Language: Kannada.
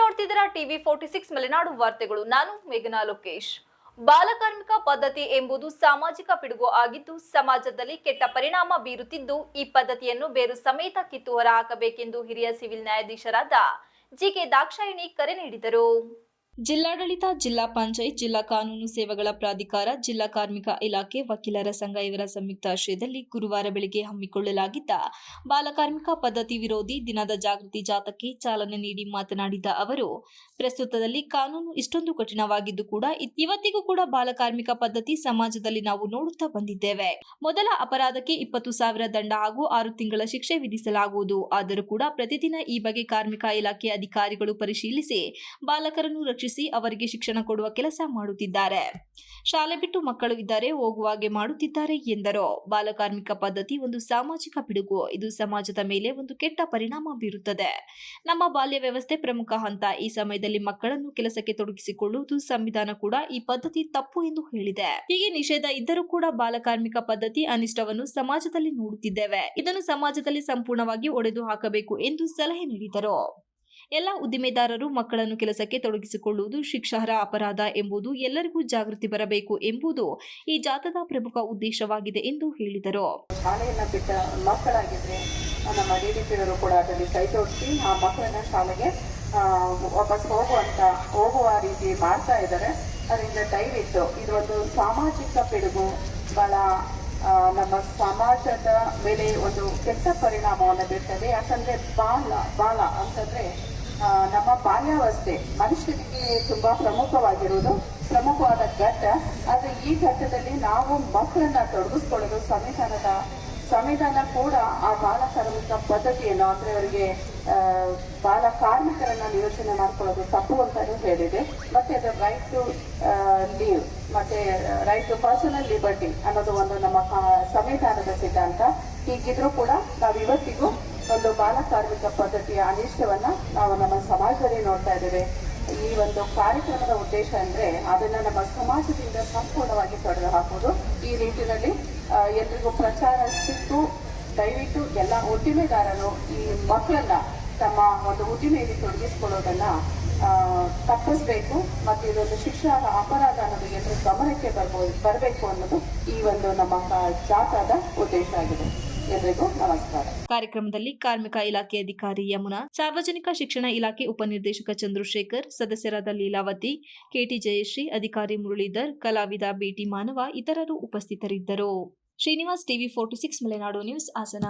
ನೋಡ್ತಿದ್ದೀರಾ ಟಿವಿ ಫೋರ್ಟಿ ಸಿಕ್ಸ್ ಮಲೆನಾಡು ವಾರ್ತೆಗಳು. ನಾನು ಮೇಘನಾ ಲೋಕೇಶ್. ಬಾಲಕಾರ್ಮಿಕ ಪದ್ಧತಿ ಎಂಬುದು ಸಾಮಾಜಿಕ ಪಿಡುಗು ಆಗಿದ್ದು, ಸಮಾಜದಲ್ಲಿ ಕೆಟ್ಟ ಪರಿಣಾಮ ಬೀರುತ್ತಿದ್ದು, ಈ ಪದ್ಧತಿಯನ್ನು ಬೇರು ಸಮೇತ ಕಿತ್ತು ಹೊರ ಹಾಕಬೇಕೆಂದು ಹಿರಿಯ ಸಿವಿಲ್ ನ್ಯಾಯಾಧೀಶರಾದ ಜಿಕೆ ದಾಕ್ಷಾಯಿಣಿ ಕರೆ ನೀಡಿದರು. ಜಿಲ್ಲಾಡಳಿತ, ಜಿಲ್ಲಾ ಪಂಚಾಯತ್, ಜಿಲ್ಲಾ ಕಾನೂನು ಸೇವೆಗಳ ಪ್ರಾಧಿಕಾರ, ಜಿಲ್ಲಾ ಕಾರ್ಮಿಕ ಇಲಾಖೆ ವಕೀಲರ ಸಂಘ ಇವರ ಸಂಯುಕ್ತ ಆಶ್ರಯದಲ್ಲಿ ಗುರುವಾರ ಬೆಳಗ್ಗೆ ಹಮ್ಮಿಕೊಳ್ಳಲಾಗಿದ್ದ ಬಾಲಕಾರ್ಮಿಕ ಪದ್ಧತಿ ವಿರೋಧಿ ದಿನದ ಜಾಗೃತಿ ಜಾಥಾಕ್ಕೆ ಚಾಲನೆ ನೀಡಿ ಮಾತನಾಡಿದ ಅವರು, ಪ್ರಸ್ತುತದಲ್ಲಿ ಕಾನೂನು ಇಷ್ಟೊಂದು ಕಠಿಣವಾಗಿದ್ದು ಕೂಡ ಇವತ್ತಿಗೂ ಕೂಡ ಬಾಲಕಾರ್ಮಿಕ ಪದ್ಧತಿ ಸಮಾಜದಲ್ಲಿ ನಾವು ನೋಡುತ್ತಾ ಬಂದಿದ್ದೇವೆ. ಮೊದಲ ಅಪರಾಧಕ್ಕೆ ಇಪ್ಪತ್ತು ಸಾವಿರ ದಂಡ ಹಾಗೂ ಆರು ತಿಂಗಳ ಶಿಕ್ಷೆ ವಿಧಿಸಲಾಗುವುದು. ಆದರೂ ಕೂಡ ಪ್ರತಿದಿನ ಈ ಬಗ್ಗೆ ಕಾರ್ಮಿಕ ಇಲಾಖೆ ಅಧಿಕಾರಿಗಳು ಪರಿಶೀಲಿಸಿ, ಬಾಲಕರನ್ನು ರಕ್ಷಿಸಿ ಅವರಿಗೆ ಶಿಕ್ಷಣ ಕೊಡುವ ಕೆಲಸ ಮಾಡುತ್ತಿದ್ದಾರೆ. ಶಾಲೆ ಬಿಟ್ಟು ಮಕ್ಕಳು ಇದ್ದರೆ ಹೋಗುವಾಗೆ ಮಾಡುತ್ತಿದ್ದಾರೆ ಎಂದರು. ಬಾಲಕಾರ್ಮಿಕ ಪದ್ಧತಿ ಒಂದು ಸಾಮಾಜಿಕ ಪಿಡುಗು. ಇದು ಸಮಾಜದ ಮೇಲೆ ಒಂದು ಕೆಟ್ಟ ಪರಿಣಾಮ ಬೀರುತ್ತದೆ. ನಮ್ಮ ಬಾಲ್ಯ ವ್ಯವಸ್ಥೆ ಪ್ರಮುಖ ಹಂತ. ಈ ಸಮಯದಲ್ಲಿ ಮಕ್ಕಳನ್ನು ಕೆಲಸಕ್ಕೆ ತೊಡಗಿಸಿಕೊಳ್ಳುವುದು ಸಂವಿಧಾನ ಕೂಡ ಈ ಪದ್ಧತಿ ತಪ್ಪು ಎಂದು ಹೇಳಿದೆ. ಹೀಗೆ ನಿಷೇಧ ಇದ್ದರೂ ಕೂಡ ಬಾಲಕಾರ್ಮಿಕ ಪದ್ಧತಿ ಅನಿಷ್ಟವನ್ನು ಸಮಾಜದಲ್ಲಿ ನೋಡುತ್ತಿದ್ದೇವೆ. ಇದನ್ನು ಸಮಾಜದಲ್ಲಿ ಸಂಪೂರ್ಣವಾಗಿ ಒಡೆದು ಹಾಕಬೇಕು ಎಂದು ಸಲಹೆ ನೀಡಿದರು. ಎಲ್ಲ ಉದ್ದಿಮೆದಾರರು ಮಕ್ಕಳನ್ನು ಕೆಲಸಕ್ಕೆ ತೊಡಗಿಸಿಕೊಳ್ಳುವುದು ಶಿಕ್ಷಾರ್ಹ ಅಪರಾಧ ಎಂಬುದು ಎಲ್ಲರಿಗೂ ಜಾಗೃತಿ ಬರಬೇಕು ಎಂಬುದು ಈ ಜಾಥಾದ ಪ್ರಮುಖ ಉದ್ದೇಶವಾಗಿದೆ ಎಂದು ಹೇಳಿದರು. ಶಾಲೆಯನ್ನ ಬಿಟ್ಟ ಮಕ್ಕಳಾಗಿದ್ರೆ ನಮ್ಮ ಡಿ ಡಿ ಕೂಡ ಅದರಲ್ಲಿ ಕೈ ಜೋಡಿಸಿ ಆ ಮಕ್ಕಳನ್ನ ಶಾಲೆಗೆ ವಾಪಸ್ ಹೋಗುವಂತ, ಹೋಗುವ ರೀತಿ ಮಾಡ್ತಾ ಇದ್ದಾರೆ. ಅದರಿಂದ ದಯವಿಟ್ಟು ಒಂದು ಸಾಮಾಜಿಕ ಪಿಡುಗು ಬಹಳ ನಮ್ಮ ಸಮಾಜದ ಮೇಲೆ ಒಂದು ಕೆಟ್ಟ ಪರಿಣಾಮವನ್ನು ಬೀರ್ತದೆ. ಯಾಕಂದ್ರೆ ಬಾಲ ಬಾಲ ಅಂತಂದ್ರೆ ನಮ್ಮ ಬಾಲ್ಯಾವಸ್ಥೆ ಮನುಷ್ಯನಿಗೆ ತುಂಬಾ ಪ್ರಮುಖವಾಗಿರುವುದು, ಪ್ರಮುಖವಾದ ಘಟ್ಟ. ಆದ್ರೆ ಈ ಘಟ್ಟದಲ್ಲಿ ನಾವು ಮಕ್ಕಳನ್ನ ತೊಡಗಿಸ್ಕೊಳ್ಳೋದು ಸಂವಿಧಾನದ, ಸಂವಿಧಾನ ಕೂಡ ಆ ಬಾಲ ಕಾರ್ಮಿಕ ಪದ್ಧತಿಯನ್ನು, ಅಂದ್ರೆ ಅವರಿಗೆ ಬಾಲ ಕಾರ್ಮಿಕರನ್ನ ನಿಯೋಜನೆ ಮಾಡ್ಕೊಳ್ಳೋದು ತಪ್ಪು ಅಂತಾನು ಹೇಳಿದೆ. ಮತ್ತೆ ಅದು ರೈಟ್ ಟು ಲೀವ್ ಮತ್ತೆ ರೈಟ್ ಟು ಪರ್ಸನಲ್ ಲಿಬರ್ಟಿ ಅನ್ನೋದು ಒಂದು ನಮ್ಮ ಸಂವಿಧಾನದ ಸಿದ್ಧಾಂತ. ಹೀಗಿದ್ರೂ ಕೂಡ ನಾವು ಇವತ್ತಿಗೂ ಒಂದು ಬಾಲ ಕಾರ್ಮಿಕ ಪದ್ಧತಿಯ ಅನಿಷ್ಟವನ್ನ ನಾವು ನಮ್ಮ ಸಮಾಜದಲ್ಲಿ ನೋಡ್ತಾ ಇದ್ದೇವೆ. ಈ ಒಂದು ಕಾರ್ಯಕ್ರಮದ ಉದ್ದೇಶ ಅಂದ್ರೆ ಅದನ್ನ ನಮ್ಮ ಸಮಾಜದಿಂದ ಸಂಪೂರ್ಣವಾಗಿ ತೊಡೆದು ಹಾಕುವುದು. ಈ ನಿಟ್ಟಿನಲ್ಲಿ ಎಲ್ರಿಗೂ ಪ್ರಚಾರ ಸಿಕ್ಕು. ದಯವಿಟ್ಟು ಎಲ್ಲ ಉದ್ದಿಮೆದಾರರು, ಈ ಮಕ್ಕಳನ್ನ ತಮ್ಮ ಒಂದು ಉದ್ದಿಮೆಯಲ್ಲಿ ತೊಡಗಿಸಿಕೊಳ್ಳೋದನ್ನ ತಪ್ಪಿಸಬೇಕು. ಮತ್ತು ಇದೊಂದು ಶಿಕ್ಷಣ ಅಪರಾಧ ಅನ್ನೋದು ಎಲ್ಲರೂ ಗಮನಕ್ಕೆ ಬರ್ಬೋದು, ಬರಬೇಕು ಅನ್ನೋದು ಈ ಒಂದು ನಮ್ಮ ಜಾಥಾದ ಉದ್ದೇಶ ಆಗಿದೆ. ಕಾರ್ಯಕ್ರಮದಲ್ಲಿ ಕಾರ್ಮಿಕ ಇಲಾಖೆ ಅಧಿಕಾರಿ ಯಮುನಾ, ಸಾರ್ವಜನಿಕ ಶಿಕ್ಷಣ ಇಲಾಖೆ ಉಪನಿರ್ದೇಶಕ ಚಂದ್ರಶೇಖರ್, ಸದಸ್ಯರಾದ ಲೀಲಾವತಿ, ಕೆಟಿ ಜಯಶ್ರೀ, ಅಧಿಕಾರಿ ಮುರಳೀಧರ್, ಕಲಾವಿದ ಬಿಟಿ ಮಾನವ ಇತರರು ಉಪಸ್ಥಿತರಿದ್ದರು. Srinivas TV forty six, Malenadu news, Hassan.